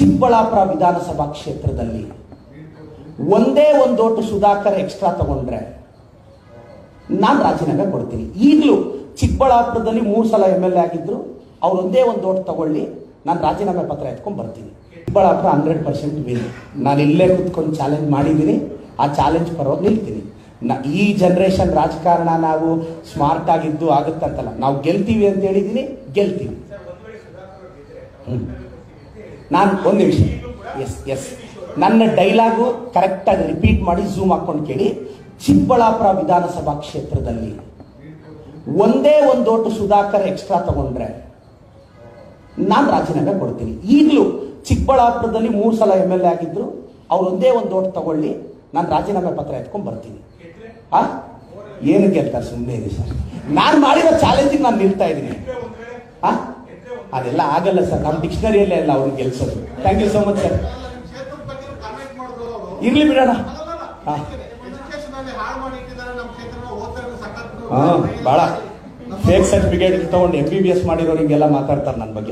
ಚಿಕ್ಕಬಳ್ಳಾಪುರ ವಿಧಾನಸಭಾ ಕ್ಷೇತ್ರದಲ್ಲಿ ಒಂದೇ ಒಂದು ಓಟು ಸುಧಾಕರ್ ಎಕ್ಸ್ಟ್ರಾ ತಗೊಂಡ್ರೆ ನಾನು ರಾಜೀನಾಮೆ ಕೊಡ್ತೀನಿ. ಈಗಲೂ ಚಿಕ್ಕಬಳ್ಳಾಪುರದಲ್ಲಿ ಮೂರು ಸಲ ಎಂ ಎಲ್ ಎ ಆಗಿದ್ರು, ಅವ್ರು ಒಂದೇ ಒಂದು ಓಟ್ ತಗೊಳ್ಳಿ, ನಾನು ರಾಜೀನಾಮೆ ಪತ್ರ ಎತ್ಕೊಂಡು ಬರ್ತೀನಿ. ಚಿಕ್ಕಬಳ್ಳಾಪುರ ಹಂಡ್ರೆಡ್ ಪರ್ಸೆಂಟ್ ವಿನ್ ನಾನು ಇಲ್ಲೇ ಕುತ್ಕೊಂಡು ಚಾಲೆಂಜ್ ಮಾಡಿದ್ದೀನಿ ಆ ಚಾಲೆಂಜ್ ಪರವಾಗಿ ನಿಲ್ತೀನಿ. ನ, ಈ ಜನ್ರೇಷನ್ ರಾಜಕಾರಣ ನಾವು ಸ್ಮಾರ್ಟ್ ಆಗಿದ್ದು ಆಗುತ್ತಂತಲ್ಲ. ನಾವು ಗೆಲ್ತೀವಿ ಅಂತ ಹೇಳಿದ್ದೀನಿ ಗೆಲ್ತೀವಿ. ನಾನು ಒಂದು ನಿಮಿಷ. ಎಸ್ ಎಸ್ ನನ್ನ ಡೈಲಾಗು ಕರೆಕ್ಟಾಗಿ ರಿಪೀಟ್ ಮಾಡಿ ಝೂಮ್ ಹಾಕೊಂಡು ಕೇಳಿ. ಚಿಕ್ಕಬಳ್ಳಾಪುರ ವಿಧಾನಸಭಾ ಕ್ಷೇತ್ರದಲ್ಲಿ ಒಂದೇ ಒಂದು ಓಟು ಸುಧಾಕರ್ ಎಕ್ಸ್ಟ್ರಾ ತಗೊಂಡ್ರೆ ನಾನು ರಾಜೀನಾಮೆ ಕೊಡ್ತೀನಿ. ಈಗಲೂ ಚಿಕ್ಕಬಳ್ಳಾಪುರದಲ್ಲಿ ಮೂರು ಸಲ ಎಂ ಎಲ್ ಎ ಆಗಿದ್ರು, ಅವ್ರು ಒಂದೇ ಒಂದು ಓಟ್ ತಗೊಳ್ಳಿ, ನಾನು ರಾಜೀನಾಮೆ ಪತ್ರ ಎತ್ಕೊಂಡು ಬರ್ತೀನಿ. ಆ? ಏನು ಗೆಲ್ತಾರೆ ಸುಮ್ಮನೆ ಇದೆ ಸರ್. ನಾನು ಮಾಡಿರೋ ಚಾಲೆಂಜಿಗೆ ನಾನು ನಿಲ್ತಾ ಇದ್ದೀನಿ. ಆ? ಅದೆಲ್ಲ ಆಗಲ್ಲ ಸರ್. ನಮ್ಮ ಡಿಕ್ಷನರಿಯಲ್ಲೇ ಅಲ್ಲ ಅವ್ರಿಗೆ ಗೆಲ್ಸೋದು. Thank you so much sir ಇರ್ಲಿ ಬಿಡೋಣ. ಹಾ. ಭಾಳ ಫೇಕ್ ಸರ್ಟಿಫಿಕೇಟ್ ತಗೊಂಡು ಎಂ ಬಿ ಬಿ ಎಸ್ ಮಾಡಿರೋರಿಗೆಲ್ಲ ಮಾತಾಡ್ತಾರೆ ನನ್ನ ಬಗ್ಗೆ.